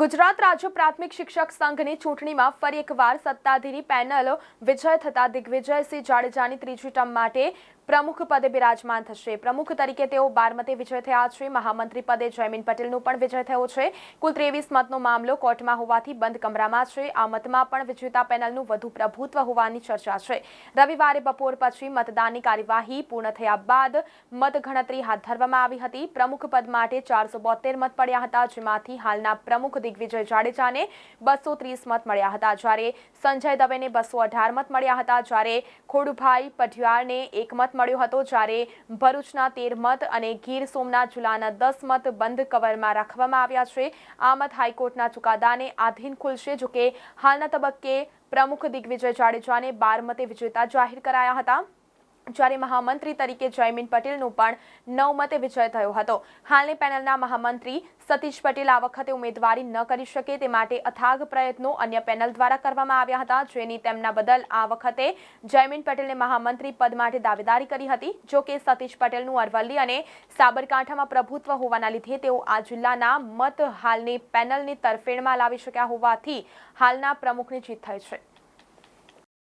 ગુજરાત રાજ્ય પ્રાથમિક શિક્ષક સંઘની ચૂંટણીમાં ફરી એકવાર સત્તાધીરી પેનલ વિજય થતા દિગ્વિજયસિંહ જાડેજાની ત્રીજી ટર્મ માટે પ્રમુખ પદે બિરાજમાન થશે. પ્રમુખ તરીકે તેઓ બારમતે વિજય થયા છે. મહામંત્રી પદે જયમીન પટેલનો પણ વિજય થયો છે. કુલ ત્રેવીસ મતનો મામલો કોર્ટમાં હોવાથી બંધ કમરામાં છે. આ મતમાં પણ વિજેતા પેનલનું વધુ પ્રભુત્વ હોવાની ચર્ચા છે. રવિવારે બપોર પછી મતદાનની કાર્યવાહી પૂર્ણ થયા બાદ મતગણતરી હાથ ધરવામાં આવી હતી. પ્રમુખ પદ માટે ચારસો બોતેર મત પડ્યા હતા, જેમાંથી હાલના પ્રમુખ દિગ્વિજય જાડેજાને બસો ત્રીસ મત મળ્યા હતા. જ્યારે સંજય દવેને બસો અઢાર મત મળ્યા હતા. જ્યારે ખોડુભાઈ પઢિયારને એક મત મળ્યો હતો. જ્યારે ભરૂચના તેર મત અને ગીર સોમનાથ જિલ્લાના દસ મત બંધ કવરમાં રાખવામાં આવ્યા છે. આ મત હાઈકોર્ટના ચુકાદાને આધીન ખુલશે જોકે હાલના તબક્કે પ્રમુખ દિગ્વિજય જાડેજાને બાર મતે વિજેતા જાહેર કરાયા હતા. જ્યારે મહામંત્રી તરીકે જયમીન પટેલનો પણ નવમતે વિજય થયો હતો. હાલની પેનલના મહામંત્રી સતીશ પટેલ આ વખતે ઉમેદવારી ન કરી શકે તે માટે અથાગ પ્રયત્નો અન્ય પેનલ દ્વારા કરવામાં આવ્યા હતા, જેની તેમના બદલ આ વખતે જયમીન પટેલને મહામંત્રી પદ માટે દાવેદારી કરી હતી. જો કે સતીશ પટેલનું અરવલ્લી અને સાબરકાંઠામાં પ્રભુત્વ હોવાના લીધે તેઓ આ જિલ્લાના મત હાલની પેનલની તરફેણમાં લાવી શક્યા હોવાથી હાલના પ્રમુખની જીત થઈ છે.